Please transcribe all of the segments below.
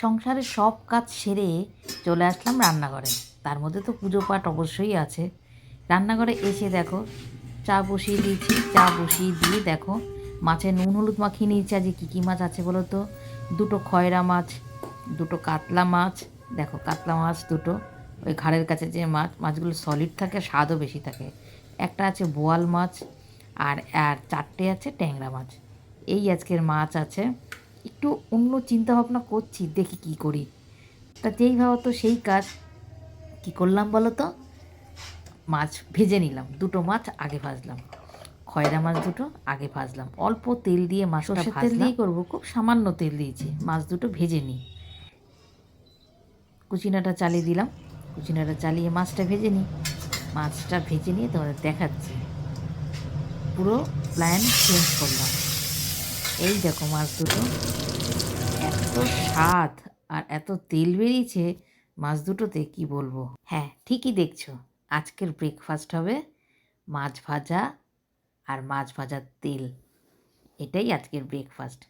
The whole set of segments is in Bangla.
সংসারের সব কাজ সেরে চলে আসলাম রান্নাঘরে। তার মধ্যে তো পুজো পাঠ অবশ্যই আছে। রান্নাঘরে এসে দেখো, চা বসিয়ে দিয়েছি, চা বসিয়ে দিয়ে দেখো, মাছে নুন হলুদ মাখিয়ে নিয়েছি। আজকে কী কী মাছ আছে বলো তো? দুটো খয়রা মাছ, দুটো কাতলা মাছ, দেখো কাতলা মাছ দুটো, ওই ঘাড়ের কাছে যে মাছ, মাছগুলো সলিড থাকে, স্বাদও বেশি থাকে। একটা আছে বোয়াল মাছ, আর আর চারটে আছে ট্যাংরা মাছ। এই আজকের মাছ আছে একটু অন্য চিন্তা ভাবনা করছি দেখি কি করি। তা যেই ভাবো তো সেই কাজ। কি করলাম বলো তো? মাছ ভেজে নিলাম দুটো মাছ আগে ভাজলাম। খয়রা মাছ দুটো আগে ভাজলাম অল্প তেল দিয়ে মাছটা তেল দিয়ে করব খুব সামান্য তেল দিয়েছি মাছ দুটো ভেজে নিই। কুচিনাটা চালিয়ে দিলাম কুচিনাটা চালিয়ে মাছটা ভেজে নিই। মাছটা ভেজে নিয়ে তোমাদের দেখাচ্ছি। পুরো প্ল্যান চেঞ্জ করলাম। এই দেখো মাছ দুটো। এত স্বাদ আর এত তেল বেরিয়েছে, মাছ দুটোতে কি বলব? হ্যাঁ ঠিকই দেখছ। আজকের ব্রেকফাস্ট হবে মাছ ভাজা আর মাছ ভাজার তেল। এটাই আজকের ব্রেকফাস্ট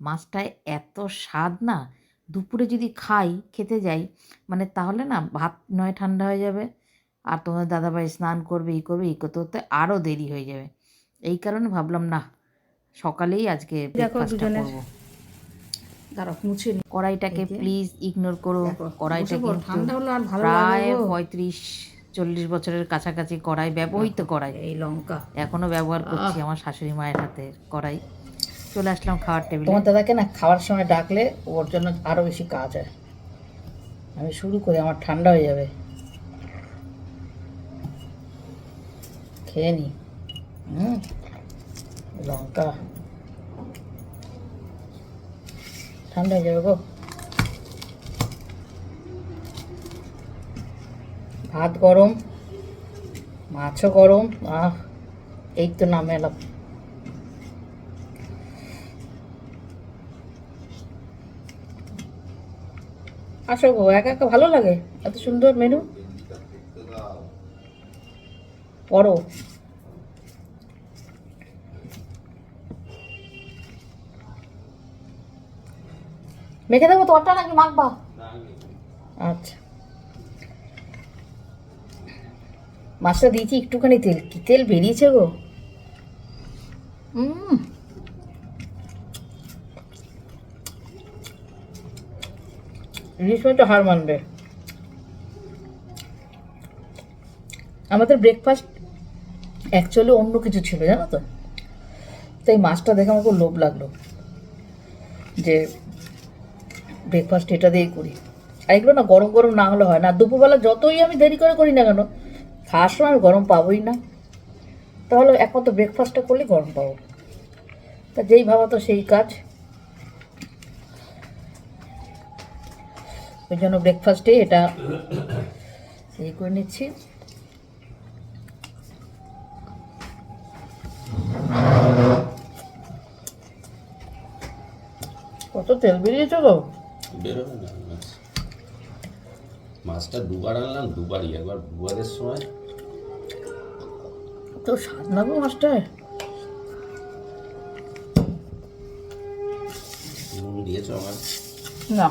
মাছটায় এত স্বাদ না, দুপুরে যদি খাই, খেতে যাই মানে তাহলে না ভাত নয় ঠান্ডা হয়ে যাবে আর তোমার দাদাভাই স্নান করবে, ই করবে, ই করতে করতে আরও দেরি হয়ে যাবে। এই কারণে ভাবলাম না সকালেই আজকে ব্রেকফাস্টটা দুজনের দাঁড়াও মুছে নি। কড়াইটাকে প্লিজ ইগনোর করো। কড়াইটা বসে পড়ো, ঠান্ডা হলে আর ভালো প্রায় পঁয়ত্রিশ চল্লিশ বছরের কাছাকাছি কড়াই ব্যবহৃত কড়াই। এই লঙ্কা। এখনও ব্যবহার করছি আমার শাশুড়ি মায়ের হাতে কড়াই। চলে আসলাম খাওয়ার টেবিলে। তোমার দাদাকে না খাওয়ার সময় ডাকলে ওর জন্য আরও বেশি কাজ হয়। আমি শুরু করি আমার ঠান্ডা হয়ে যাবে। খেয়ে নি। হুম। লঙ্কা ঠান্ডা হয়ে যাবে গো। ভাত গরম, মাছও গরম, আহ, এই তো নামে এলাম। আসো গো, একা একা ভালো লাগে? এত সুন্দর মেনু পড়ো মেখে দেবো তোরটা নাকি মাখবা? আচ্ছা। মাছটা দিয়েছি একটুখানি তেল। কি তেল বেরিয়েছে গো? হুম ইলিশ হার মানবে। আমাদের ব্রেকফাস্ট অ্যাকচুয়ালি অন্য কিছু ছিল, জানো তো? তাই মাছটা দেখে আমার খুব লোভ লাগল। যে ব্রেকফাস্ট এটা দিয়েই করি। আর এগুলো না গরম গরম না হলে হয় না। দুপুরবেলা যতই আমি দেরি করে করি না কেন, খাওয়ার সময় আমি গরম পাবোই না। তাহলে একমাত্র ব্রেকফাস্টটা করলে গরম পাবো। তা যেই ভাবা তো সেই কাজ। ওই জন্য ব্রেকফাস্টে এটা এই করে নিচ্ছি। কত তেল বেরিয়েছে গো। বেরোবে না মাছ। মাছটা দুবার আনলাম দুবারই। একবার বুয়াদের সময়। তো স্বাদ না গো মাছটায় নুন দিয়েছ আমার? না।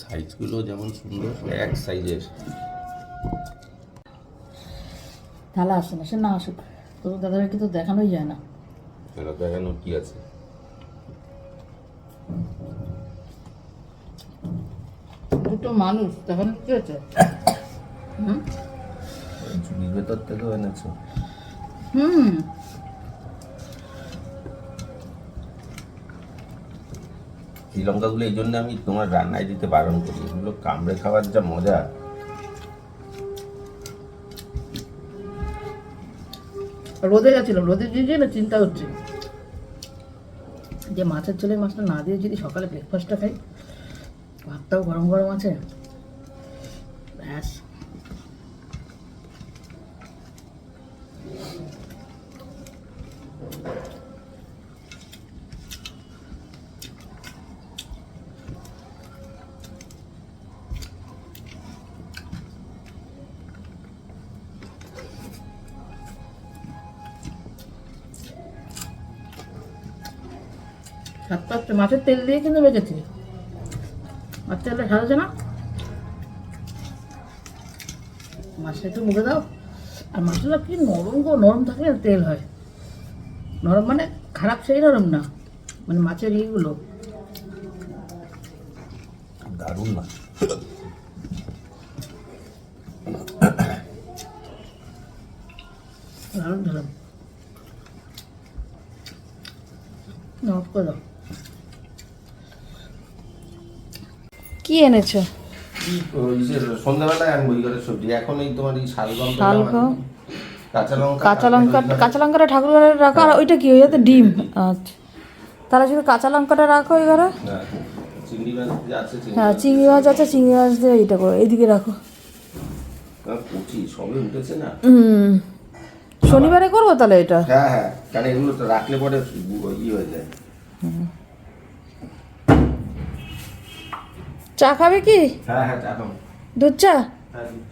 সাইজগুলো যেমন সুন্দর এক সাইজের। থালা আসে না আসুক। তোর দাদাকে তো দেখানোই যায় না। কেন দেখানো কি আছে? দুটো মানুষ কি হয়েছে হুম? ঝুড়ির ভেতর থেকেও এনেছো? হুম। শ্রীলঙ্কাগুলো এই জন্য আমি তোমার রান্নায় দিতে বারণ করি। এগুলো কামড়ে খাওয়ার যা মজা রোদে গেছিলাম রোদে দিয়ে না চিন্তা হচ্ছে। যে মাছের ঝোলের মাছটা না দিয়ে যদি সকালে ব্রেকফাস্টটা খাই, ভাতটাও গরম গরম আছে। ব্যাস। স্বাদ পাচ্ছে মাছের তেল দিয়ে কিন্তু বেঁচেছি আর তেলটা স্বাদ আছে না? মাছটা একটু মুখে দাও। আর মাছটা কি নরম গো নরম থাকলে তেল হয়। নরম মানে খারাপ সেই নরম না মানে মাছের ইয়েগুলো। দারুণ না দারুণ ধরম নরম কি এনেছো? সন্ধ্যাবেলায় আনব সবজি। এখন এই তোমার এই শাল গম শাল গম। কাঁচা লঙ্কা কাঁচা লঙ্কা কাঁচা লঙ্কাটা ঠাকুর ঘরে রাখো। আর ওইটা কি? ওই যাতে ডিম। আচ্ছা। তাহলে শুধু কাঁচা লঙ্কাটা রাখো ওই ঘরে? হ্যাঁ, চিংড়ি মাছ আছে চিংড়ি হ্যাঁ মাছ আছে চিংড়ি মাছ দিয়ে এইটা করো। এইদিকে রাখো। হুম। শনিবারে করব তাহলে এটা? হ্যাঁ হ্যাঁ। কারণ এগুলো তো রাখলে পরে ই হয়ে যায়। চা খাবে কি? হ্যাঁ হ্যাঁ দুধ চা? হ্যাঁ দুধ চা।